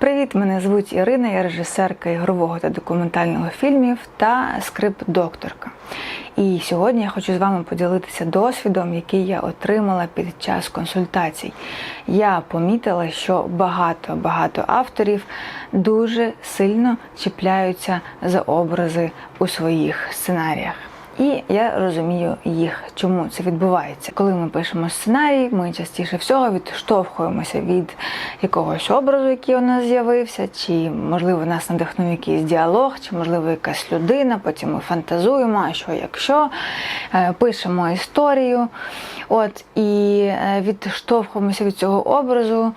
Привіт, мене звуть Ірина, я режисерка ігрового та документального фільмів та скрип-докторка. І сьогодні я хочу з вами поділитися досвідом, який я отримала під час консультацій. Я помітила, що багато-багато авторів дуже сильно чіпляються за образи у своїх сценаріях. І я розумію їх, чому це відбувається. Коли ми пишемо сценарій, ми частіше всього відштовхуємося від якогось образу, який у нас з'явився, чи можливо нас надихнув якийсь діалог, чи можливо якась людина. Потім ми фантазуємо, а що якщо Е, пишемо історію, от і е, відштовхуємося від цього образу.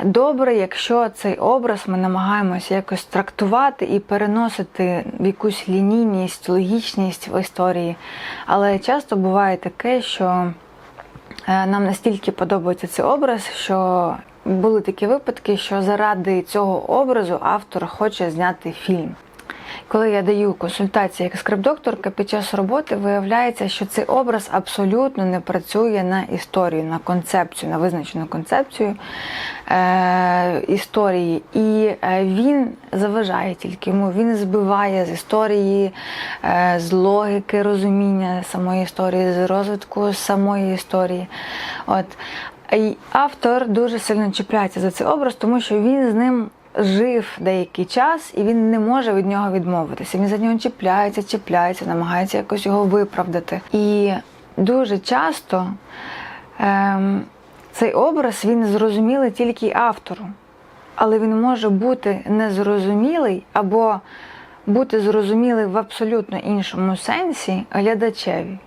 Добре, якщо цей образ ми намагаємося якось трактувати і переносити в якусь лінійність, логічність в історії. Але часто буває таке, що е, нам настільки подобається цей образ, що були такі випадки, що заради цього образу автор хоче зняти фільм. Коли я даю консультації як скрип-докторка, під час роботи виявляється, що цей образ абсолютно не працює на історію, на концепцію, на визначену концепцію е, історії. І е, він заважає тільки йому, він збиває з історії, е, з логіки розуміння самої історії, з розвитку самої історії. От. І автор дуже сильно чіпляється за цей образ, тому що він з ним жив деякий час, і він не може від нього відмовитися. Він за нього чіпляється, чіпляється, намагається якось його виправдати. І дуже часто ем, цей образ він зрозумілий тільки автору, але він може бути незрозумілий або бути зрозумілий в абсолютно іншому сенсі глядачеві.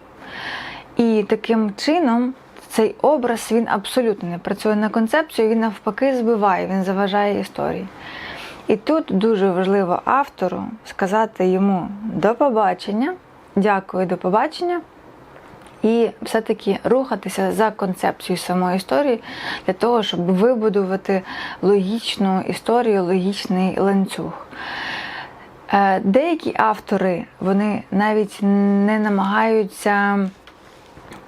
І таким чином цей образ він абсолютно не працює на концепцію, він навпаки збиває, він заважає історії. І тут дуже важливо автору сказати йому до побачення, дякую, до побачення. І все-таки рухатися за концепцією самої історії для того, щоб вибудувати логічну історію, логічний ланцюг. Е, деякі автори вони навіть не намагаються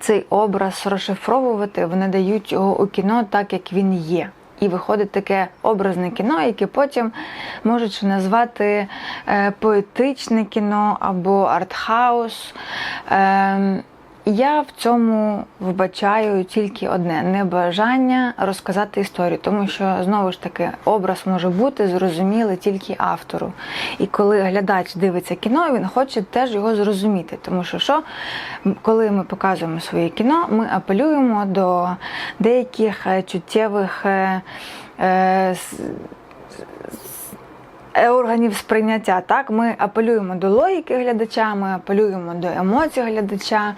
цей образ розшифровувати, вони дають його у кіно так, як він є. І виходить таке образне кіно, яке потім можуть назвати е, поетичне кіно або артхаус. Я в цьому вбачаю тільки одне небажання розказати історію, тому що знову ж таки образ може бути зрозумілий тільки автору. І коли глядач дивиться кіно, він хоче теж його зрозуміти. Тому що що, коли ми показуємо своє кіно, ми апелюємо до деяких е, чуттєвих. Е, е, органів сприйняття. Так, Ми апелюємо до логіки глядача, ми апелюємо до емоцій глядача.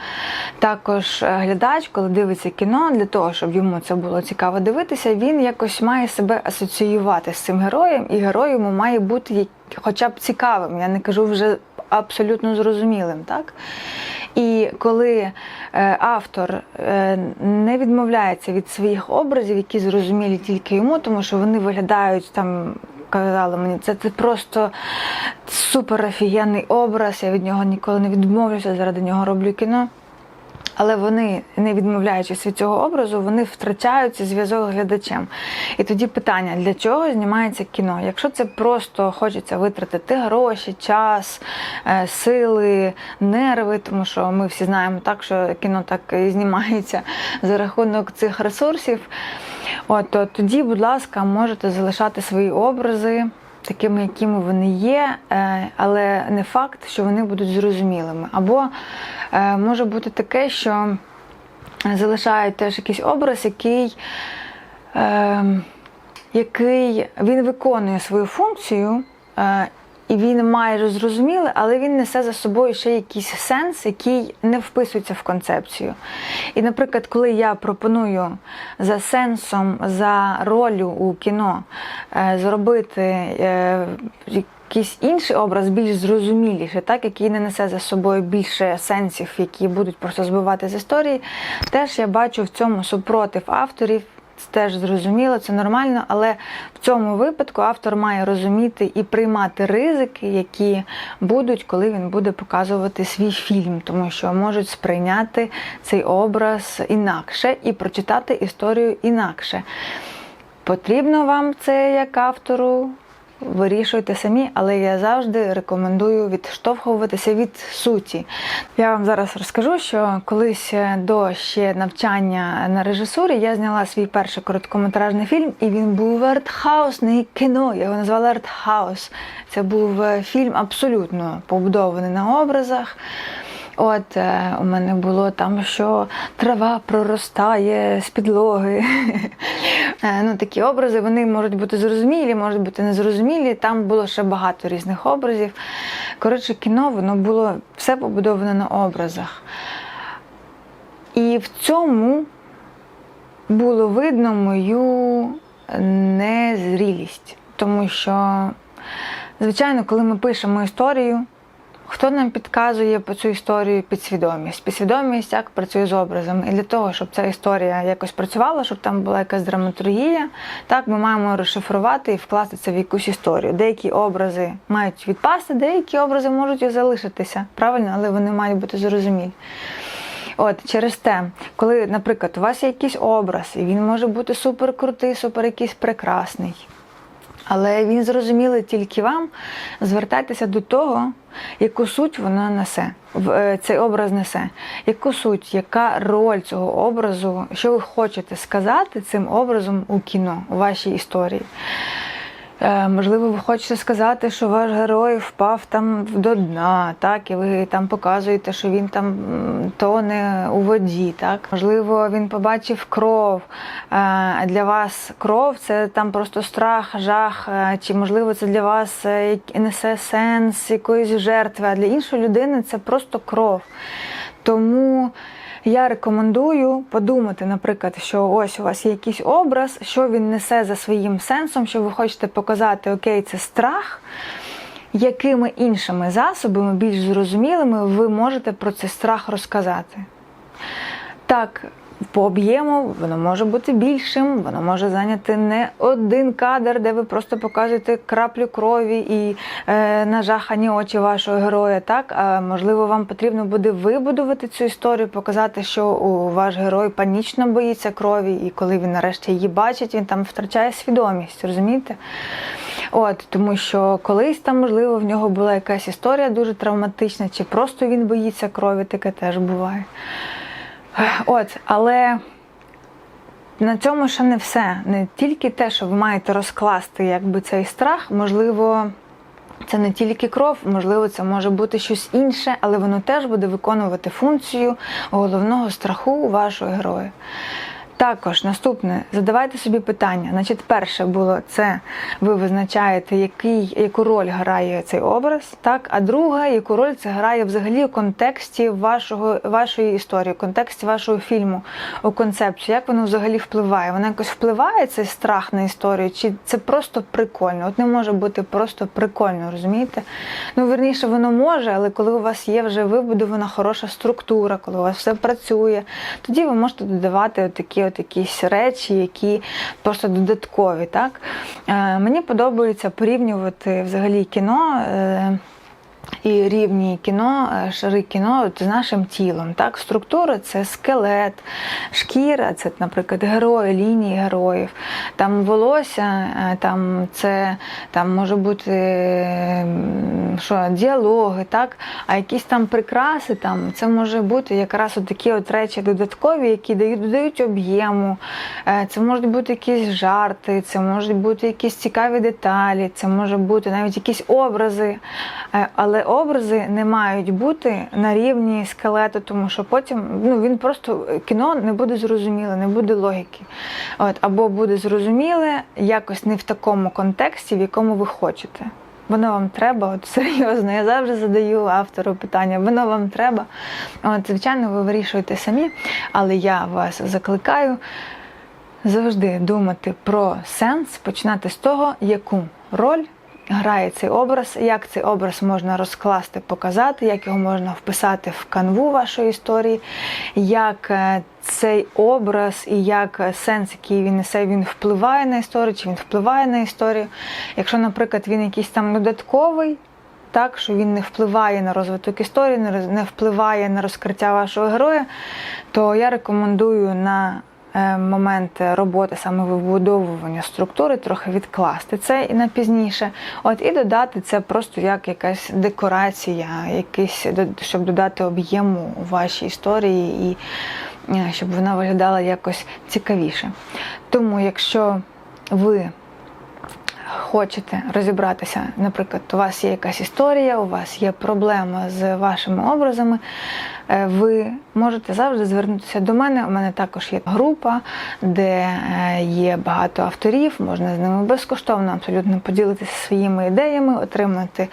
Також глядач, коли дивиться кіно, для того, щоб йому це було цікаво дивитися, він якось має себе асоціювати з цим героєм, і герой йому має бути хоча б цікавим. Я не кажу вже абсолютно зрозумілим. так? І коли е, автор е, не відмовляється від своїх образів, які зрозумілі тільки йому, тому що вони виглядають там казали мені, це це просто супер офігенний образ. Я від нього ніколи не відмовлюся, заради нього роблю кіно. Але вони, не відмовляючись від цього образу, вони втрачають зв'язок з глядачем. І тоді питання, для чого знімається кіно? Якщо це просто хочеться витратити гроші, час, е, сили, нерви, тому що ми всі знаємо так, що кіно так і знімається за рахунок цих ресурсів. От, то тоді, будь ласка, можете залишати свої образи такими, якими вони є, е, але не факт, що вони будуть зрозумілими. Або е, може бути таке, що залишають теж якийсь образ, який е, який він виконує свою функцію, і він майже зрозумілий, але він несе за собою ще якийсь сенс, який не вписується в концепцію. І, наприклад, коли я пропоную за сенсом, за ролью у кіно е, зробити е, якийсь інший образ, більш зрозуміліший, так, який не несе за собою більше сенсів, які будуть просто збивати з історії, теж я бачу в цьому супротив авторів. Це теж зрозуміло, це нормально, але в цьому випадку автор має розуміти і приймати ризики, які будуть, коли він буде показувати свій фільм, тому що можуть сприйняти цей образ інакше і прочитати історію інакше. Потрібно вам це як автору, вирішуйте самі, але я завжди рекомендую відштовхуватися від суті. Я вам зараз розкажу, що колись до ще навчання на режисурі я зняла свій перший короткометражний фільм, і він був артхаусний кіно. Я його назвала артхаус. Це був е, фільм абсолютно побудований на образах. От е, у мене було там, що трава проростає з підлоги. Е, ну, такі образи вони можуть бути зрозумілі, можуть бути незрозумілі. Там було ще багато різних образів. Коротше, кіно воно було все побудоване на образах. І в цьому було видно мою незрілість. Тому що, звичайно, коли ми пишемо історію, Хто нам підказує по цю історію підсвідомість? Підсвідомість як працює з образом. І для того, щоб ця історія якось працювала, щоб там була якась драматургія, так ми маємо розшифрувати і вкласти це в якусь історію. Деякі образи мають відпасти, деякі образи можуть і залишитися, правильно, але вони мають бути зрозумілі. От через те, коли, наприклад, у вас є якийсь образ, і він може бути супер крутий, супер якийсь прекрасний. Але він зрозумілий тільки вам. Звертайтеся до того, яку суть вона несе, е, цей образ несе. Яку суть, яка роль цього образу, що ви хочете сказати цим образом у кіно, у вашій історії. Е, можливо, ви хочете сказати, що ваш герой впав там до дна, так, і ви там показуєте, що він там тоне у воді. Так? Можливо, він побачив кров. А Для вас кров це там просто страх, жах, е, чи можливо це для вас е, несе сенс якоїсь жертви, а для іншої людини це просто кров. Тому. Я рекомендую подумати, наприклад, що ось у вас є якийсь образ, що він несе за своїм сенсом, що ви хочете показати, окей, це страх. Якими іншими засобами, більш зрозумілими, ви можете про цей страх розказати? Так, по об'єму воно може бути більшим, воно може зайняти не один кадр, де ви просто показуєте краплю крові і е, нажахані очі вашого героя. Так, а можливо, вам потрібно буде вибудувати цю історію, показати, що у ваш герой панічно боїться крові, і коли він нарешті її бачить, він там втрачає свідомість, розумієте? От, Тому що колись там, можливо, в нього була якась історія дуже травматична, чи просто він боїться крові, таке теж буває. От, але на цьому ще не все. Не тільки те, що ви маєте розкласти якби цей страх, можливо. Це не тільки кров, можливо, це може бути щось інше, але воно теж буде виконувати функцію головного страху вашого героя. Також наступне, задавайте собі питання. Значить, перше було це ви визначаєте, який, яку роль грає цей образ, так, а друге, яку роль це грає взагалі у контексті вашого, вашої історії, у контексті вашого фільму, у концепцію, як воно взагалі впливає. Воно якось впливає цей страх на історію, чи це просто прикольно? От не може бути просто прикольно, розумієте? Ну, верніше, воно може, але коли у вас є вже вибудована хороша структура, коли у вас все працює, тоді ви можете додавати такі от якісь речі, які просто додаткові. Так? Е, мені подобається порівнювати взагалі кіно. І рівні кіно, е, шари кіно з нашим тілом. Так? Структура це скелет, шкіра, це, наприклад, герої, лінії героїв. Там волосся, е, там це там може бути що, діалоги, так? а якісь там прикраси, там, це може бути якраз от такі от речі додаткові, які дають додають об'єму. Е, це можуть бути якісь жарти, це можуть бути якісь цікаві деталі, це може бути навіть якісь образи. Але але образи не мають бути на рівні скелету, тому що потім ну, він просто кіно не буде зрозуміле, не буде логіки. От, Або буде зрозуміле якось не в такому контексті, в якому ви хочете. Воно вам треба, от серйозно, я завжди задаю автору питання, воно вам треба. От, Звичайно, ви вирішуєте самі, але я вас закликаю завжди думати про сенс, починати з того, яку роль грає цей образ, як цей образ можна розкласти, показати, як його можна вписати в канву вашої історії, як е, цей образ і як сенс, який він несе, він впливає на історію, чи він впливає на історію. Якщо, наприклад, він якийсь там додатковий. Так, що він не впливає на розвиток історії, не впливає на розкриття вашого героя, то я рекомендую на е, момент роботи, саме вибудовування структури, трохи відкласти це і на пізніше. От і додати це просто як якась декорація, якийсь щоб додати об'єму вашій історії і е, щоб вона виглядала якось цікавіше. Тому, якщо ви хочете розібратися, наприклад, у вас є якась історія, у вас є проблема з вашими образами, е, ви можете завжди звернутися до мене. У мене також є група, де е, є багато авторів, можна з ними безкоштовно абсолютно поділитися своїми ідеями, отримати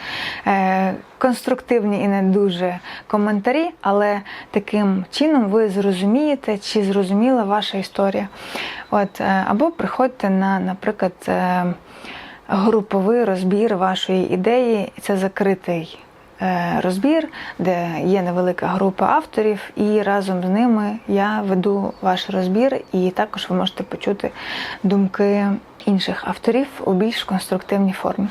е, конструктивні і не дуже коментарі, але таким чином ви зрозумієте, чи зрозуміла ваша історія. От, або приходьте на, наприклад, груповий розбір вашої ідеї. Це закритий е, розбір, де є невелика група авторів, і разом з ними я веду ваш розбір, і також ви можете почути думки інших авторів у більш конструктивній формі.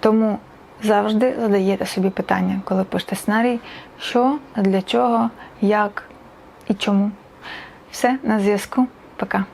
Тому завжди задаєте собі питання, коли пишете сценарій, що, для чого, як і чому. Все на зв'язку. Пока.